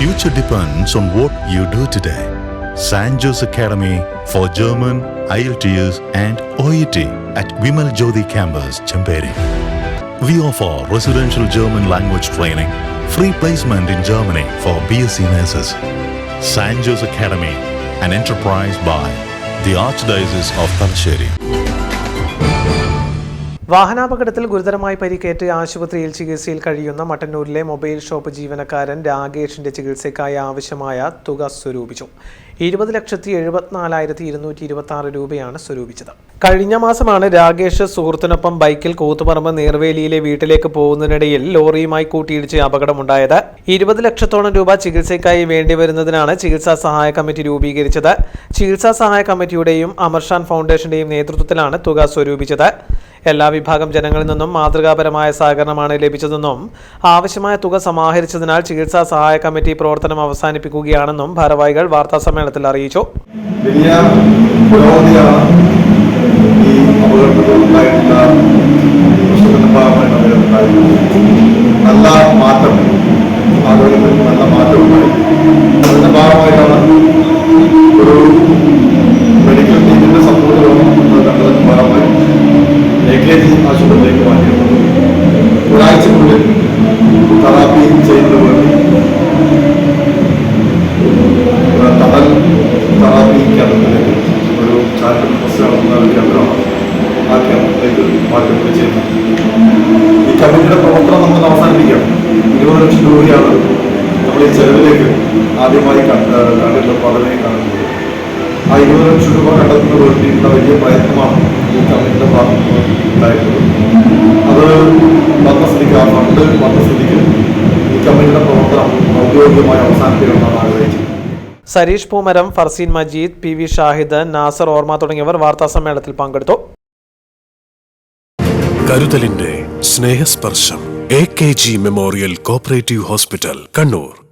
future depends on what you do today. San Jose Academy for German, IELTS and OET at Vimal Jyoti campus, Champeri. We offer residential German language training, free placement in Germany for BSc nurses. San Jose Academy, an enterprise by the Archdiocese of Talasheri. വാഹനാപകടത്തിൽ ഗുരുതരമായി പരിക്കേറ്റ് ആശുപത്രിയിൽ ചികിത്സയിൽ കഴിയുന്ന മട്ടന്നൂരിലെ mobile shop ജീവനക്കാരൻ രാകേഷിന്റെ ചികിത്സയ്ക്കായി ആവശ്യമായ തുക സ്വരൂപിച്ചു. ഇരുപത് ലക്ഷത്തി എഴുപത്തിനാലായിരത്തി ഇരുന്നൂറ്റി ഇരുപത്തി ആറ് രൂപയാണ് സ്വരൂപിച്ചത്. കഴിഞ്ഞ മാസമാണ് രാകേഷ് സുഹൃത്തിനൊപ്പം ബൈക്കിൽ കൂത്തുപറമ്പ് നീർവേലിയിലെ വീട്ടിലേക്ക് പോകുന്നതിനിടയിൽ ലോറിയുമായി കൂട്ടിയിടിച്ച് അപകടമുണ്ടായത്. ഇരുപത് ലക്ഷത്തോളം രൂപ ചികിത്സയ്ക്കായി വേണ്ടിവരുന്നതിനാണ് ചികിത്സാ സഹായ കമ്മിറ്റി രൂപീകരിച്ചത്. ചികിത്സാ സഹായ കമ്മിറ്റിയുടെയും അമർഷാൻ ഫൗണ്ടേഷന്റെയും നേതൃത്വത്തിലാണ് തുക സ്വരൂപിച്ചത്. എല്ലാ വിഭാഗം ജനങ്ങളിൽ നിന്നും മാതൃകാപരമായ സഹകരണമാണ് ലഭിച്ചതെന്നും ആവശ്യമായ തുക സമാഹരിച്ചതിനാൽ ചികിത്സാ സഹായ കമ്മിറ്റി പ്രവർത്തനം അവസാനിപ്പിക്കുകയാണെന്നും ഭാരവാഹികൾ വാർത്താ സമ്മേളനത്തിൽ അറിയിച്ചു നല്ല മാറ്റം. ആരോഗ്യത്തിൽ നല്ല മാറ്റം ഉണ്ടായി അതിന്റെ ഭാഗമായിട്ടാണ് ഒരു മെഡിക്കൽ ടീമിന്റെ സപ്പോർട്ട് നമ്മൾ കണ്ടതിന്റെ ഭാഗമായി എ കെ ജി ആശുപത്രിയിലേക്ക് മാറ്റിയിട്ടുണ്ട്. ഒരാഴ്ചക്കുള്ളിൽ തെറാപ്പി ചെയ്യുന്നതിന് വേണ്ടി തടൽ തെറാപ്പി കേന്ദ്രത്തിലേക്ക് ഒരു ട്രസ്റ്റ് നടത്തുന്ന ഒരു കേന്ദ്രമാണ്. ആ കേന്ദ്രത്തിലേക്ക് മാറ്റങ്ങൾ ചെയ്യുന്നത് ഈ കമ്മിറ്റിയുടെ പ്രവർത്തനം നമുക്ക് അവസാനിപ്പിക്കാം. ഇരുപത് ലക്ഷം രൂപയാണ് നമ്മൾ ഈ ചെലവിലേക്ക് ആദ്യമായി കണ്ട കണ്ടിട്ടുള്ള പഠനയെ കാണുന്നത്. ആ ഇരുപത് ലക്ഷം രൂപ കണ്ടെത്തുന്നതിന് വേണ്ടിയിട്ടുള്ള വലിയ പ്രയത്നമാണ് ഈ കമ്മിറ്റിയുടെ ഭാഗത്ത് നിന്ന് ഔദ്യോഗികമായി ആഗ്രഹിച്ചത് സരീഷ് പൂമരം ഫർസീൻ മജീദ് പി വി ഷാഹിദ് നാസർ ഓർമ തുടങ്ങിയവർ വാർത്താ സമ്മേളനത്തിൽ പങ്കെടുത്തു. കരുതലിന്റെ സ്നേഹസ്പർശം A K G memorial cooperative hospital Kannur.